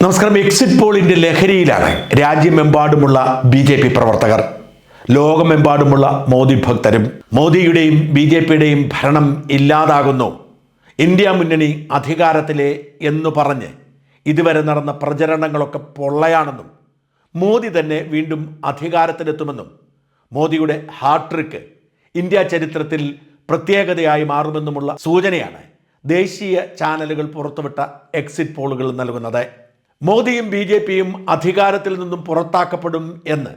നമസ്കാരം. എക്സിറ്റ് പോളിന്റെ ലഹരിയിലാണ് രാജ്യമെമ്പാടുമുള്ള ബി ജെ പി പ്രവർത്തകർ. ലോകമെമ്പാടുമുള്ള മോദി ഭക്തരും മോദിയുടെയും ബി ജെ പിയുടെയും ഭരണം ഇല്ലാതാകുന്നു. ഇന്ത്യ മുന്നണി അധികാരത്തിലെ എന്ന് പറഞ്ഞ് ഇതുവരെ നടന്ന പ്രചരണങ്ങളൊക്കെ പൊള്ളയാണെന്നും മോദി തന്നെ വീണ്ടും അധികാരത്തിലെത്തുമെന്നും മോദിയുടെ ഹാട്രിക്ക് ഇന്ത്യ ചരിത്രത്തിൽ പ്രത്യേകതയായി മാറുമെന്നുമുള്ള സൂചനയാണ് ദേശീയ ചാനലുകൾ പുറത്തുവിട്ട എക്സിറ്റ് പോളുകൾ നൽകുന്നത്. മോദിയും ബി ജെ പിയും അധികാരത്തിൽ നിന്നും പുറത്താക്കപ്പെടും എന്ന്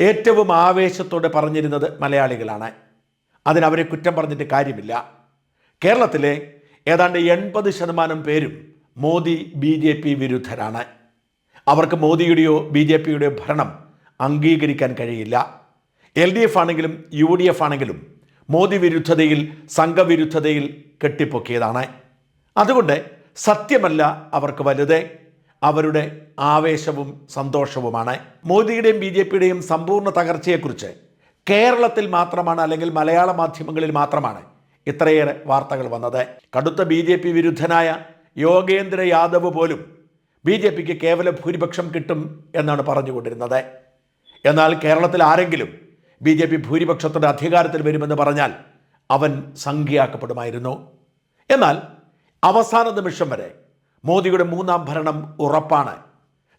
ഏറ്റവും ആവേശത്തോടെ പറഞ്ഞിരുന്നത് മലയാളികളാണ്. അതിനവരെ കുറ്റം പറഞ്ഞിട്ട് കാര്യമില്ല. കേരളത്തിലെ ഏതാണ്ട് എൺപത് ശതമാനം പേരും മോദി ബി ജെ പി വിരുദ്ധരാണ്. അവർക്ക് മോദിയുടെയോ ബി ജെ പിയുടെയോ ഭരണം അംഗീകരിക്കാൻ കഴിയില്ല. എൽ ഡി എഫ് ആണെങ്കിലും യു ഡി എഫ് ആണെങ്കിലും മോദി വിരുദ്ധതയിൽ സംഘവിരുദ്ധതയിൽ കെട്ടിപ്പൊക്കിയതാണ്. അതുകൊണ്ട് സത്യമല്ല അവർക്ക് വലുത്. അവരുടെ ആവേശവും സന്തോഷവുമാണ്. മോദിയുടെയും ബി ജെ പിയുടെയും സമ്പൂർണ തകർച്ചയെക്കുറിച്ച് കേരളത്തിൽ മാത്രമാണ് അല്ലെങ്കിൽ മലയാള മാധ്യമങ്ങളിൽ മാത്രമാണ് ഇത്രയേറെ വാർത്തകൾ വന്നത്. കടുത്ത ബി ജെ പി വിരുദ്ധനായ യോഗേന്ദ്ര യാദവ് പോലും ബി ജെ പിക്ക് കേവല ഭൂരിപക്ഷം കിട്ടും എന്നാണ് പറഞ്ഞുകൊണ്ടിരുന്നത്. എന്നാൽ കേരളത്തിൽ ആരെങ്കിലും ബി ജെ പി ഭൂരിപക്ഷത്തോടെ അധികാരത്തിൽ വരുമെന്ന് പറഞ്ഞാൽ അവൻ സംഖ്യയാക്കപ്പെടുമായിരുന്നു. എന്നാൽ അവസാന നിമിഷം വരെ മോദിയുടെ മൂന്നാം ഭരണം ഉറപ്പാണ്.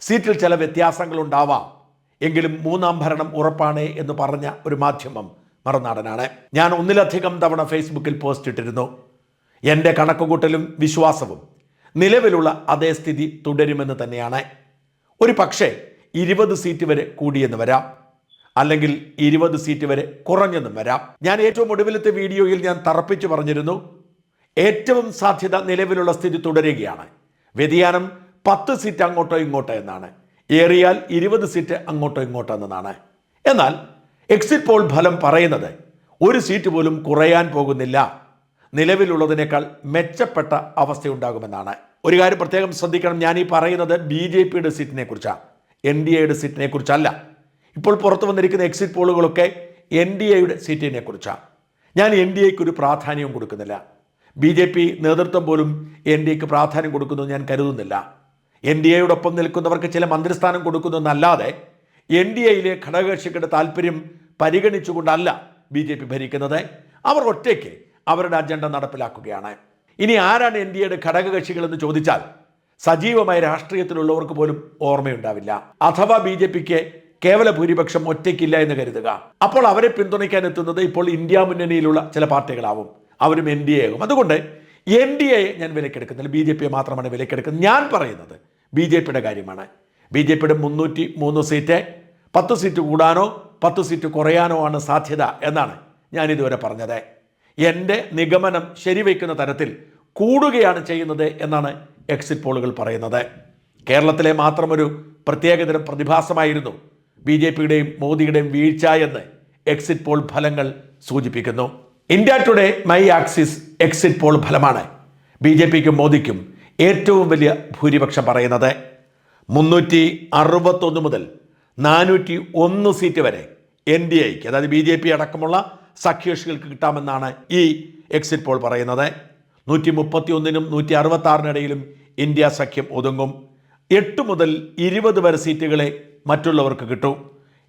സീറ്റിൽ ചില വ്യത്യാസങ്ങളുണ്ടാവാം. എങ്കിലും മൂന്നാം ഭരണം ഉറപ്പാണ് എന്ന് പറഞ്ഞ ഒരു മാധ്യമം മറുനാടനാണ്. ഞാൻ ഒന്നിലധികം തവണ ഫേസ്ബുക്കിൽ പോസ്റ്റ് ഇട്ടിരുന്നു. എന്റെ കണക്കുകൂട്ടലും വിശ്വാസവും നിലവിലുള്ള അതേ സ്ഥിതി തുടരുമെന്ന് തന്നെയാണ്. ഒരു പക്ഷേ ഇരുപത് സീറ്റ് വരെ കൂടിയെന്ന് വരാം. അല്ലെങ്കിൽ ഇരുപത് സീറ്റ് വരെ കുറഞ്ഞെന്നും വരാം. ഞാൻ ഏറ്റവും ഒടുവിലത്തെ വീഡിയോയിൽ ഞാൻ തറപ്പിച്ചു പറഞ്ഞിരുന്നു. ഏറ്റവും സാധ്യത നിലവിലുള്ള സ്ഥിതി തുടരുകയാണ്. വ്യതിയാനം പത്ത് സീറ്റ് അങ്ങോട്ടോ ഇങ്ങോട്ടോ എന്നാണ്. ഏറിയാൽ ഇരുപത് സീറ്റ് അങ്ങോട്ടോ ഇങ്ങോട്ടോ എന്നതാണ്. എന്നാൽ എക്സിറ്റ് പോൾ ഫലം പറയുന്നത് ഒരു സീറ്റ് പോലും കുറയാൻ പോകുന്നില്ല. നിലവിലുള്ളതിനേക്കാൾ മെച്ചപ്പെട്ട അവസ്ഥയുണ്ടാകുമെന്നാണ്. ഒരു കാര്യം പ്രത്യേകം ശ്രദ്ധിക്കണം. ഞാൻ ഈ പറയുന്നത് ബി ജെ പിയുടെ സീറ്റിനെ കുറിച്ചാണ്. എൻ ഡി എയുടെ സീറ്റിനെ കുറിച്ചല്ല. ഇപ്പോൾ പുറത്തു വന്നിരിക്കുന്ന എക്സിറ്റ് പോളുകളൊക്കെ എൻ ഡി എയുടെ സീറ്റിനെ കുറിച്ചാണ്. ഞാൻ എൻ ഡി എക്ക് ഒരു പ്രാധാന്യവും കൊടുക്കുന്നില്ല. ബി ജെ പി നേതൃത്വം പോലും എൻ ഡി എക്ക് പ്രാധാന്യം കൊടുക്കുന്നു ഞാൻ കരുതുന്നില്ല. എൻ ഡി എയോടൊപ്പം നിൽക്കുന്നവർക്ക് ചില മന്ത്രിസ്ഥാനം കൊടുക്കുന്നു എന്നല്ലാതെ എൻ ഡി എയിലെ ഘടകകക്ഷികളുടെ താല്പര്യം പരിഗണിച്ചുകൊണ്ടല്ല ബി ജെ പി ഭരിക്കുന്നത്. അവർ ഒറ്റയ്ക്ക് അവരുടെ അജണ്ട നടപ്പിലാക്കുകയാണ്. ഇനി ആരാണ് എൻ ഡി എയുടെ ഘടകകക്ഷികളെന്ന് ചോദിച്ചാൽ സജീവമായ രാഷ്ട്രീയത്തിലുള്ളവർക്ക് പോലും ഓർമ്മയുണ്ടാവില്ല. അഥവാ ബി ജെ പിക്ക് കേവല ഭൂരിപക്ഷം ഒറ്റയ്ക്കില്ല എന്ന് കരുതുക. അപ്പോൾ അവരെ പിന്തുണയ്ക്കാൻ എത്തുന്നത് ഇപ്പോൾ ഇന്ത്യ മുന്നണിയിലുള്ള ചില പാർട്ടികളാവും. അവരും എൻ ഡി എ ആകും. അതുകൊണ്ട് എൻ ഡി എ ഞാൻ വിലക്കെടുക്കുന്നില്ല. ബി ജെ പിയെ മാത്രമാണ് വിലക്കെടുക്കുന്നത്. ഞാൻ പറയുന്നത് ബി ജെ പിയുടെ കാര്യമാണ്. ബി ജെ പിയുടെ മുന്നൂറ്റി മൂന്ന് സീറ്റ് പത്ത് സീറ്റ് കൂടാനോ പത്ത് സീറ്റ് കുറയാനോ ആണ് സാധ്യത എന്നാണ് ഞാൻ ഇതുവരെ പറഞ്ഞത്. എന്റെ നിഗമനം ശരിവയ്ക്കുന്ന തരത്തിൽ കൂടുകയാണ് ചെയ്യുന്നത് എന്നാണ് എക്സിറ്റ് പോളുകൾ പറയുന്നത്. കേരളത്തിലെ മാത്രമൊരു പ്രത്യേകതരം പ്രതിഭാസമായിരുന്നു ബി ജെ പിയുടെയും മോദിയുടെയും വീഴ്ച എന്ന് എക്സിറ്റ് പോൾ ഫലങ്ങൾ സൂചിപ്പിക്കുന്നു. India today my axis exit poll ഫലമാണ്. ബി ജെ പിക്കും മോദിക്കും ഏറ്റവും വലിയ ഭൂരിപക്ഷം പറയുന്നത് മുന്നൂറ്റി അറുപത്തൊന്ന് മുതൽ നാനൂറ്റി ഒന്ന് സീറ്റ് വരെ എൻ ഡി എക്ക് അതായത് ബി ജെ പി അടക്കമുള്ള സഖ്യകക്ഷികൾക്ക് കിട്ടാമെന്നാണ് ഈ എക്സിറ്റ് പോൾ പറയുന്നത്. നൂറ്റി മുപ്പത്തി ഒന്നിനും നൂറ്റി അറുപത്തി ആറിനിടയിലും ഇന്ത്യ സഖ്യം ഒതുങ്ങും. എട്ട് മുതൽ ഇരുപത് വരെ സീറ്റുകളെ മറ്റുള്ളവർക്ക് കിട്ടും.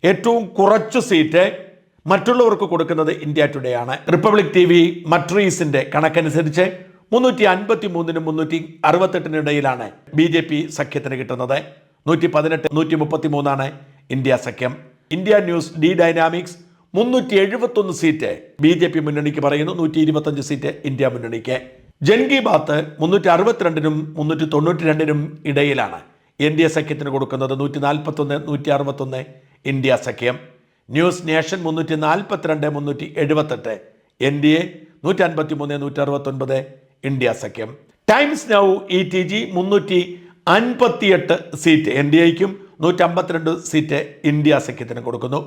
ഏറ്റവും കുറച്ച് സീറ്റ് മറ്റുള്ളവർക്ക് കൊടുക്കുന്നത് ഇന്ത്യ ടുഡേ ആണ്. റിപ്പബ്ലിക് ടി വി മട്രീസിന്റെ കണക്കനുസരിച്ച് മുന്നൂറ്റി അൻപത്തി മൂന്നിനും മുന്നൂറ്റി അറുപത്തെട്ടിനിടയിലാണ് ബി ജെ പി സഖ്യത്തിന് കിട്ടുന്നത്. നൂറ്റി പതിനെട്ട് നൂറ്റി മുപ്പത്തി മൂന്നാണ് ഇന്ത്യ സഖ്യം. ഇന്ത്യ ന്യൂസ് ഡി ഡൈനാമിക്സ് മുന്നൂറ്റി എഴുപത്തൊന്ന് സീറ്റ് ബി ജെ പി മുന്നണിക്ക് പറയുന്നു. നൂറ്റി ഇരുപത്തഞ്ച് സീറ്റ് ഇന്ത്യ മുന്നണിക്ക്. ജൻകി ബാത്ത് മുന്നൂറ്റി അറുപത്തിരണ്ടിനും മുന്നൂറ്റി തൊണ്ണൂറ്റി രണ്ടിനും ഇടയിലാണ്. എൻ ഡി എ സഖ്യത്തിന് കൊടുക്കുന്നത് നൂറ്റി നാൽപ്പത്തൊന്ന് നൂറ്റി അറുപത്തൊന്ന് ഇന്ത്യ സഖ്യം. ന്യൂസ് നേഷൻ മുന്നൂറ്റി നാൽപ്പത്തിരണ്ട് മുന്നൂറ്റി എഴുപത്തെട്ട് എൻ ഡി എ നൂറ്റി അൻപത്തി മൂന്ന് നൂറ്റി അറുപത്തൊൻപത് ഇന്ത്യ സഖ്യം. Times now E T G മുന്നൂറ്റി അൻപത്തിയെട്ട് സീറ്റ് എൻ ഡി എക്കും നൂറ്റി അമ്പത്തിരണ്ട് സീറ്റ് ഇന്ത്യ സഖ്യത്തിന് കൊടുക്കുന്നു.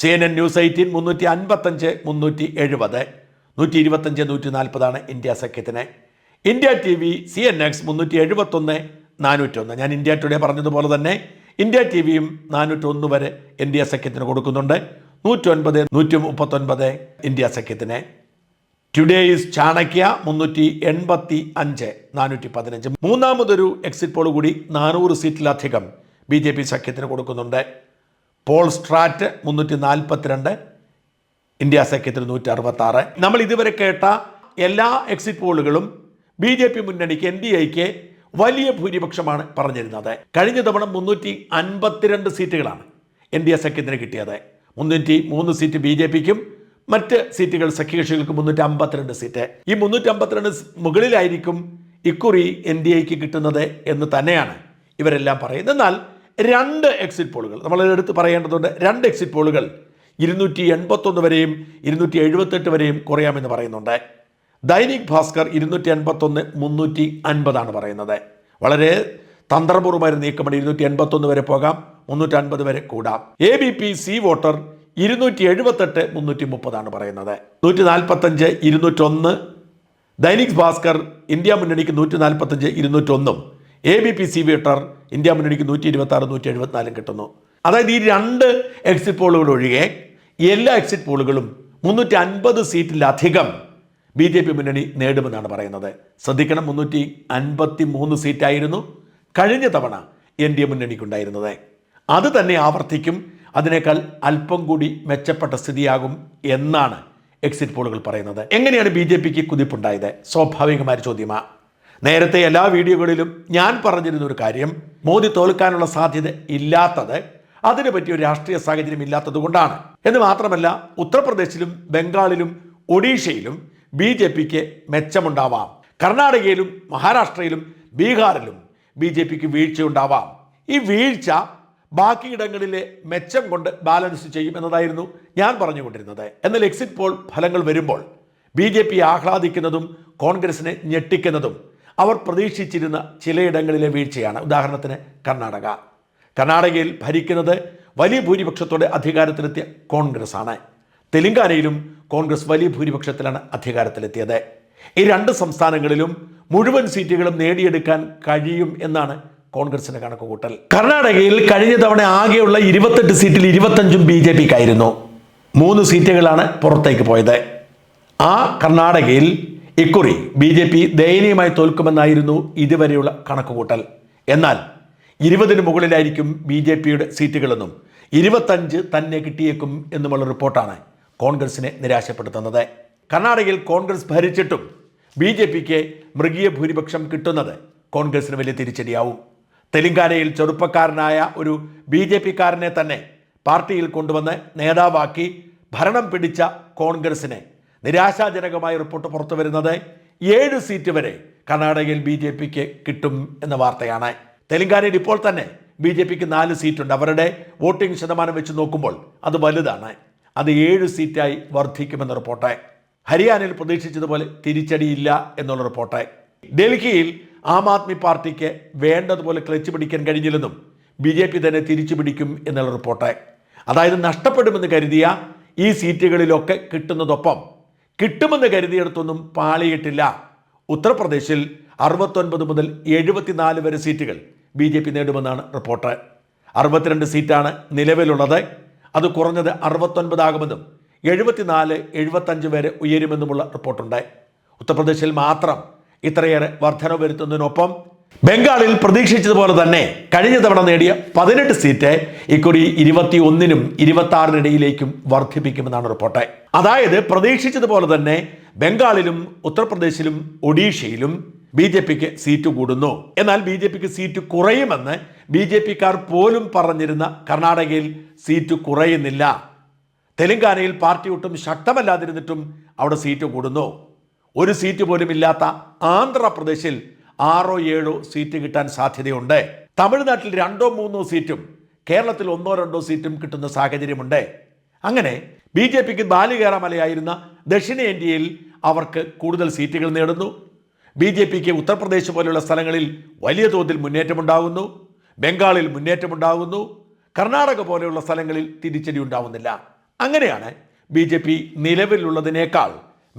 C N N news eighteen മുന്നൂറ്റി അൻപത്തഞ്ച് മുന്നൂറ്റി എഴുപത് നൂറ്റി ഇരുപത്തഞ്ച് നൂറ്റി നാൽപ്പതാണ് ഇന്ത്യ സഖ്യത്തിന്. India T V C N X മുന്നൂറ്റി എഴുപത്തൊന്ന് നാനൂറ്റൊന്ന്. ഞാൻ ഇന്ത്യ ടുഡേ പറഞ്ഞതുപോലെ തന്നെ ഇന്ത്യ ടി വിയും നാനൂറ്റൊന്ന് വരെ ഇന്ത്യ സഖ്യത്തിന് കൊടുക്കുന്നുണ്ട്. നൂറ്റൊൻപത് നൂറ്റി മുപ്പത്തൊൻപത് ഇന്ത്യ സഖ്യത്തിന്. ടുഡേ ഈസ് ചാണക്യ മുന്നൂറ്റി എൺപത്തി അഞ്ച് നാനൂറ്റി പതിനഞ്ച് മൂന്നാമതൊരു എക്സിറ്റ് പോൾ കൂടി നാനൂറ് സീറ്റിലധികം ബി ജെ പി സഖ്യത്തിന് കൊടുക്കുന്നുണ്ട്. പോൾ സ്ട്രാറ്റ് മുന്നൂറ്റി നാൽപ്പത്തിരണ്ട് ഇന്ത്യ സഖ്യത്തിന് നൂറ്റി അറുപത്തി ആറ് നമ്മൾ ഇതുവരെ കേട്ട എല്ലാ എക്സിറ്റ് പോളുകളും ബി ജെ പി മുന്നണിക്ക് എൻ ഡി എക്ക് വലിയ ഭൂരിപക്ഷമാണ് പറഞ്ഞിരുന്നത്. കഴിഞ്ഞ തവണ മുന്നൂറ്റി അൻപത്തിരണ്ട് സീറ്റുകളാണ് എൻ ഡി എ സഖ്യത്തിന് കിട്ടിയത്. മുന്നൂറ്റി മൂന്ന് സീറ്റ് ബി ജെ പിക്കും മറ്റ് സീറ്റുകൾ സഖ്യകക്ഷികൾക്ക് മുന്നൂറ്റി അമ്പത്തിരണ്ട് സീറ്റ്. ഈ മുന്നൂറ്റി അമ്പത്തിരണ്ട് മുകളിലായിരിക്കും ഇക്കുറി എൻ ഡി എക്ക് കിട്ടുന്നത് എന്ന് തന്നെയാണ് ഇവരെല്ലാം പറയുന്നത്. എന്നാൽ രണ്ട് എക്സിറ്റ് പോളുകൾ നമ്മൾ എടുത്ത് പറയേണ്ടതുണ്ട് രണ്ട് എക്സിറ്റ് പോളുകൾ ഇരുന്നൂറ്റി എൺപത്തൊന്ന് വരെയും ഇരുന്നൂറ്റി എഴുപത്തെട്ട് വരെയും കുറയാമെന്ന് പറയുന്നുണ്ട്. ദൈനിക് ഭാസ്കർ ഇരുന്നൂറ്റി എൺപത്തൊന്ന് മുന്നൂറ്റി അൻപതാണ് പറയുന്നത്. വളരെ തന്ത്രപൂർവമായ നീക്കം നീക്കമാണ് ഇരുന്നൂറ്റി എൺപത്തൊന്ന് വരെ പോകാം മുന്നൂറ്റി അൻപത് വരെ കൂടാം. A B P C voter ഇരുന്നൂറ്റി എഴുപത്തെട്ട് മുന്നൂറ്റി മുപ്പതാണ് പറയുന്നത്. നൂറ്റി നാൽപ്പത്തഞ്ച് ഇരുന്നൂറ്റൊന്ന്. ദൈനിക് ഭാസ്കർ ഇന്ത്യ മുന്നണിക്ക് നൂറ്റി നാൽപ്പത്തഞ്ച് ഇരുന്നൂറ്റൊന്നും. A B P C voter India മുന്നണിക്ക് നൂറ്റി ഇരുപത്തി ആറ് നൂറ്റി എഴുപത്തിനാലും കിട്ടുന്നു. അതായത് ഈ രണ്ട് എക്സിറ്റ് പോളുകൾ ഒഴികെ എല്ലാ എക്സിറ്റ് പോളുകളും മുന്നൂറ്റി അൻപത് സീറ്റിലധികം ബി ജെ പി മുന്നണി നേടുമെന്നാണ് പറയുന്നത്. ശ്രദ്ധിക്കണം മുന്നൂറ്റി അൻപത്തി മൂന്ന് സീറ്റായിരുന്നു കഴിഞ്ഞ തവണ എൻ ഡി എ മുന്നണിക്കുണ്ടായിരുന്നത്. അത് തന്നെ ആവർത്തിക്കും അതിനേക്കാൾ അല്പം കൂടി മെച്ചപ്പെട്ട സ്ഥിതിയാകും എന്നാണ് എക്സിറ്റ് പോളുകൾ പറയുന്നത്. എങ്ങനെയാണ് ബി ജെ പിക്ക് കുതിപ്പുണ്ടായത്? സ്വാഭാവികമായ ചോദ്യമാണ് നേരത്തെ എല്ലാ വീഡിയോകളിലും ഞാൻ പറഞ്ഞിരുന്ന ഒരു കാര്യം മോദി തോൽക്കാനുള്ള സാധ്യത ഇല്ലാത്തത് അതിനു പറ്റിയ ഒരു രാഷ്ട്രീയ സാഹചര്യം ഇല്ലാത്തത് കൊണ്ടാണ്. എന്ന് മാത്രമല്ല ഉത്തർപ്രദേശിലും ബംഗാളിലും ഒഡീഷയിലും ബി ജെ പിക്ക് മെച്ചമുണ്ടാവാം. കർണാടകയിലും മഹാരാഷ്ട്രയിലും ബീഹാറിലും ബി ജെ പിക്ക് വീഴ്ചയുണ്ടാവാം. ഈ വീഴ്ച ബാക്കിയിടങ്ങളിലെ മെച്ചം കൊണ്ട് ബാലൻസ് ചെയ്യും എന്നതായിരുന്നു ഞാൻ പറഞ്ഞുകൊണ്ടിരുന്നത്. എന്നാൽ എക്സിറ്റ് പോൾ ഫലങ്ങൾ വരുമ്പോൾ ബി ജെ പി ആഹ്ലാദിക്കുന്നതും കോൺഗ്രസിനെ ഞെട്ടിക്കുന്നതും അവർ പ്രതീക്ഷിച്ചിരുന്ന ചിലയിടങ്ങളിലെ വീഴ്ചയാണ്. ഉദാഹരണത്തിന് കർണാടക. കർണാടകയിൽ ഭരിക്കുന്നത് വലിയ ഭൂരിപക്ഷത്തോടെ അധികാരത്തിലെത്തിയ കോൺഗ്രസ് ആണ് തെലങ്കാനയിലും കോൺഗ്രസ് വലിയ ഭൂരിപക്ഷത്തിലാണ് അധികാരത്തിലെത്തിയത്. ഈ രണ്ട് സംസ്ഥാനങ്ങളിലും മുഴുവൻ സീറ്റുകളും നേടിയെടുക്കാൻ കഴിയും എന്നാണ് കോൺഗ്രസിന്റെ കണക്കുകൂട്ടൽ. കർണാടകയിൽ കഴിഞ്ഞ തവണ ആകെയുള്ള ഇരുപത്തെട്ട് സീറ്റിൽ ഇരുപത്തഞ്ചും ബി ജെ പിക്കായിരുന്നു. മൂന്ന് സീറ്റുകളാണ് പുറത്തേക്ക് പോയത്. ആ കർണാടകയിൽ ഇക്കുറി ബി ജെ പി ദയനീയമായി തോൽക്കുമെന്നായിരുന്നു ഇതുവരെയുള്ള കണക്കുകൂട്ടൽ. എന്നാൽ ഇരുപതിന് മുകളിലായിരിക്കും ബി ജെ പിയുടെ സീറ്റുകളെന്നും ഇരുപത്തഞ്ച് തന്നെ കിട്ടിയേക്കും എന്നുമുള്ള റിപ്പോർട്ടാണ് കോൺഗ്രസിനെ നിരാശപ്പെടുത്തുന്നത്. കർണാടകയിൽ കോൺഗ്രസ് ഭരിച്ചിട്ടും ബി ജെ പിക്ക് മൃഗീയ ഭൂരിപക്ഷം കിട്ടുന്നത് കോൺഗ്രസിന് വലിയ തിരിച്ചടിയാവും. തെലങ്കാനയിൽ ചെറുപ്പക്കാരനായ ഒരു ബി ജെ പിക്കാരനെ തന്നെ പാർട്ടിയിൽ കൊണ്ടുവന്ന് നേതാവാക്കി ഭരണം പിടിച്ച കോൺഗ്രസിനെ നിരാശാജനകമായ റിപ്പോർട്ട് പുറത്തു വരുന്നത് ഏഴ് സീറ്റ് വരെ കർണാടകയിൽ ബി ജെ പിക്ക് കിട്ടും എന്ന വാർത്തയാണ്. തെലങ്കാനയിൽ ഇപ്പോൾ തന്നെ ബി ജെ പിക്ക് നാല് സീറ്റുണ്ട്. അവരുടെ വോട്ടിംഗ് ശതമാനം വെച്ച് നോക്കുമ്പോൾ അത് വലുതാണ്. അത് ഏഴ് സീറ്റായി വർദ്ധിക്കുമെന്ന റിപ്പോർട്ടായി. ഹരിയാനയിൽ പ്രതീക്ഷിച്ചതുപോലെ തിരിച്ചടിയില്ല എന്നുള്ള റിപ്പോർട്ടായി. ഡൽഹിയിൽ ആം ആദ്മി പാർട്ടിക്ക് വേണ്ടതുപോലെ ക്ലച്ച് പിടിക്കാൻ കഴിഞ്ഞില്ലെന്നും ബി ജെ പി തന്നെ തിരിച്ചു പിടിക്കും എന്നുള്ള റിപ്പോർട്ടായി. അതായത് നഷ്ടപ്പെടുമെന്ന് കരുതിയ ഈ സീറ്റുകളിലൊക്കെ കിട്ടുന്നതൊപ്പം കിട്ടുമെന്ന് കരുതിയിടത്തൊന്നും പാളിയിട്ടില്ല. ഉത്തർപ്രദേശിൽ അറുപത്തൊൻപത് മുതൽ എഴുപത്തിനാല് വരെ സീറ്റുകൾ ബി ജെ പി നേടുമെന്നാണ് റിപ്പോർട്ട്. അറുപത്തിരണ്ട് സീറ്റാണ് നിലവിലുള്ളത്. അത് കുറഞ്ഞത് അറുപത്തൊൻപതാകുമെന്നും എഴുപത്തിനാല് എഴുപത്തഞ്ച് വരെ ഉയരുമെന്നുമുള്ള റിപ്പോർട്ടുണ്ട് ഉത്തർപ്രദേശിൽ മാത്രം ഇത്രയേറെ വർധന വരുത്തുന്നതിനൊപ്പം ബംഗാളിൽ പ്രതീക്ഷിച്ചതുപോലെ തന്നെ കഴിഞ്ഞ തവണ നേടിയ പതിനെട്ട് സീറ്റ് ഇക്കുറി ഇരുപത്തി ഒന്നിനും ഇരുപത്തി ആറിനിടയിലേക്കും വർദ്ധിപ്പിക്കുമെന്നാണ് റിപ്പോർട്ട്. അതായത് പ്രതീക്ഷിച്ചതുപോലെ തന്നെ ബംഗാളിലും ഉത്തർപ്രദേശിലും ഒഡീഷയിലും ബി ജെ പിക്ക് സീറ്റ് കൂടുന്നു. എന്നാൽ ബി ജെ പിക്ക് സീറ്റ് കുറയുമെന്ന് ബി ജെ പിക്കാർ പോലും പറഞ്ഞിരുന്ന കർണാടകയിൽ സീറ്റ് കുറയുന്നില്ല. തെലങ്കാനയിൽ പാർട്ടി ഒട്ടും ശക്തമല്ലാതിരുന്നിട്ടും അവിടെ സീറ്റ് കൂടുന്നു. ഒരു സീറ്റ് പോലും ഇല്ലാത്ത ആന്ധ്രാപ്രദേശിൽ ആറോ ഏഴോ സീറ്റ് കിട്ടാൻ സാധ്യതയുണ്ട്. തമിഴ്നാട്ടിൽ രണ്ടോ മൂന്നോ സീറ്റും കേരളത്തിൽ ഒന്നോ രണ്ടോ സീറ്റും കിട്ടുന്ന സാഹചര്യമുണ്ട്. അങ്ങനെ ബി ജെ പിക്ക് ബാലികേറാമലയായിരുന്ന ദക്ഷിണേന്ത്യയിൽ അവർക്ക് കൂടുതൽ സീറ്റുകൾ നേടുന്നു. ബി ജെ പിക്ക് ഉത്തർപ്രദേശ് പോലുള്ള സ്ഥലങ്ങളിൽ വലിയ തോതിൽ മുന്നേറ്റമുണ്ടാകുന്നു. ബംഗാളിൽ മുന്നേറ്റമുണ്ടാകുന്നു. കർണാടക പോലെയുള്ള സ്ഥലങ്ങളിൽ തിരിച്ചടി ഉണ്ടാവുന്നില്ല അങ്ങനെയാണ് ബി ജെ പി നിലവിലുള്ളതിനേക്കാൾ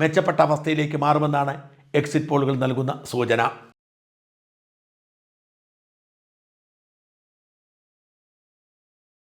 മെച്ചപ്പെട്ട അവസ്ഥയിലേക്ക് മാറുമെന്നാണ് എക്സിറ്റ് പോളുകൾ നൽകുന്ന സൂചന.